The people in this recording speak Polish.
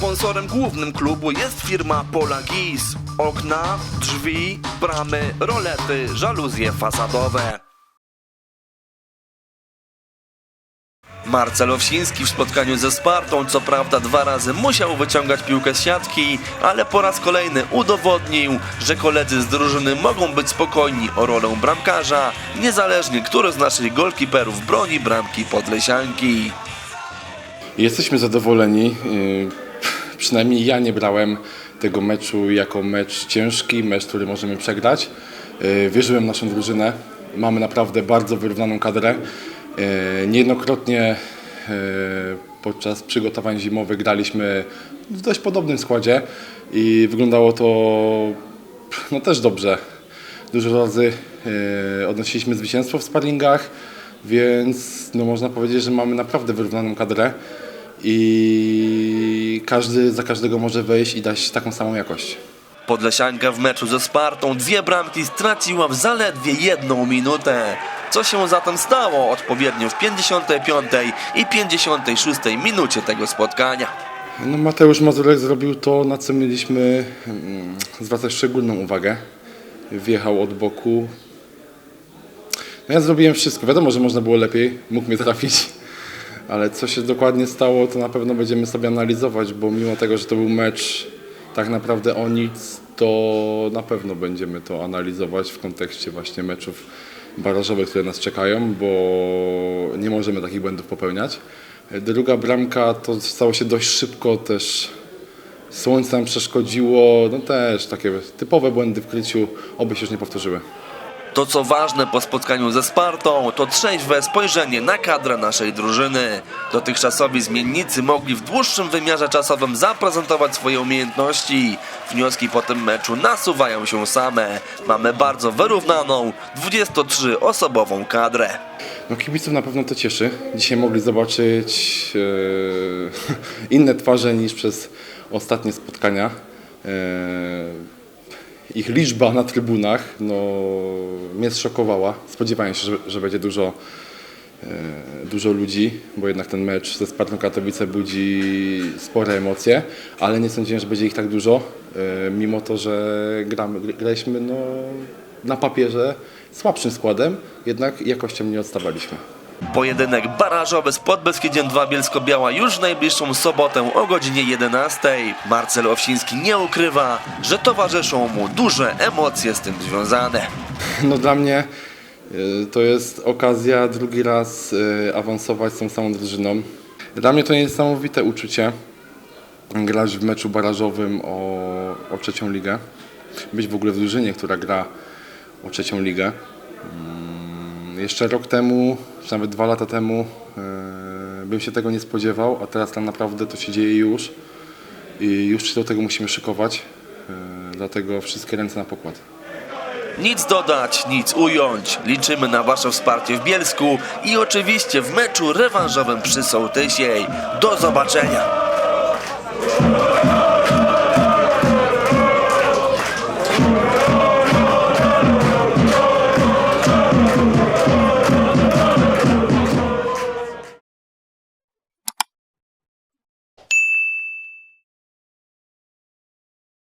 Sponsorem głównym klubu jest firma Pola Gis. Okna, drzwi, bramy, rolety, żaluzje fasadowe. Marcel Owsiński w spotkaniu ze Spartą co prawda dwa razy musiał wyciągać piłkę z siatki, ale po raz kolejny udowodnił, że koledzy z drużyny mogą być spokojni o rolę bramkarza, niezależnie który z naszych golkiperów broni bramki Podlesianki. Jesteśmy zadowoleni. Przynajmniej ja nie brałem tego meczu jako mecz ciężki, mecz, który możemy przegrać. Yy, Wierzyłem w naszą drużynę. Mamy naprawdę bardzo wyrównaną kadrę. Yy, Niejednokrotnie yy, podczas przygotowań zimowych graliśmy w dość podobnym składzie i wyglądało to no też dobrze. Dużo razy odnosiliśmy zwycięstwo w sparringach, więc no można powiedzieć, że mamy naprawdę wyrównaną kadrę i każdy za każdego może wejść i dać taką samą jakość. Podlesianka w meczu ze Spartą dwie bramki straciła w zaledwie jedną minutę. Co się zatem stało odpowiednio w 55 i 56 minucie tego spotkania? No Mateusz Mazurek zrobił to, na co mieliśmy mm, zwracać szczególną uwagę. Wjechał od boku. No ja zrobiłem wszystko. Wiadomo, że można było lepiej, mógł mnie trafić. Ale co się dokładnie stało, to na pewno będziemy sobie analizować, bo mimo tego, że to był mecz tak naprawdę o nic, to na pewno będziemy to analizować w kontekście właśnie meczów barażowych, które nas czekają, bo nie możemy takich błędów popełniać. Druga bramka to stało się dość szybko też. Słońce nam przeszkodziło, no też takie typowe błędy w kryciu, oby się już nie powtórzyły. To co ważne po spotkaniu ze Spartą, to trzeźwe spojrzenie na kadrę naszej drużyny. Dotychczasowi zmiennicy mogli w dłuższym wymiarze czasowym zaprezentować swoje umiejętności. Wnioski po tym meczu nasuwają się same. Mamy bardzo wyrównaną, 23-osobową kadrę. No kibiców na pewno to cieszy. Dzisiaj mogli zobaczyć e, inne twarze niż przez ostatnie spotkania. E, ich liczba na trybunach no, mnie zszokowała. Spodziewałem się, że, że będzie dużo, e, dużo ludzi, bo jednak ten mecz ze Spartą Katowice budzi spore emocje, ale nie sądziłem, że będzie ich tak dużo, e, mimo to, że gramy, graliśmy no, na papierze słabszym składem, jednak jakością nie odstawaliśmy. Pojedynek barażowy z Podbeskidziem 2 Bielsko-Biała już w najbliższą sobotę o godzinie 11. Marcel Owsiński nie ukrywa, że towarzyszą mu duże emocje z tym związane. No dla mnie y, to jest okazja drugi raz y, awansować z tą samą drużyną. Dla mnie to niesamowite uczucie grać w meczu barażowym o, o trzecią ligę. Być w ogóle w drużynie, która gra o trzecią ligę. Jeszcze rok temu, czy nawet dwa lata temu y, bym się tego nie spodziewał, a teraz tam naprawdę to się dzieje już. I już się do tego musimy szykować. y, Dlatego wszystkie ręce na pokład. Nic dodać, nic ująć. Liczymy na Wasze wsparcie w Bielsku i oczywiście w meczu rewanżowym przy Sołtysiej. Do zobaczenia!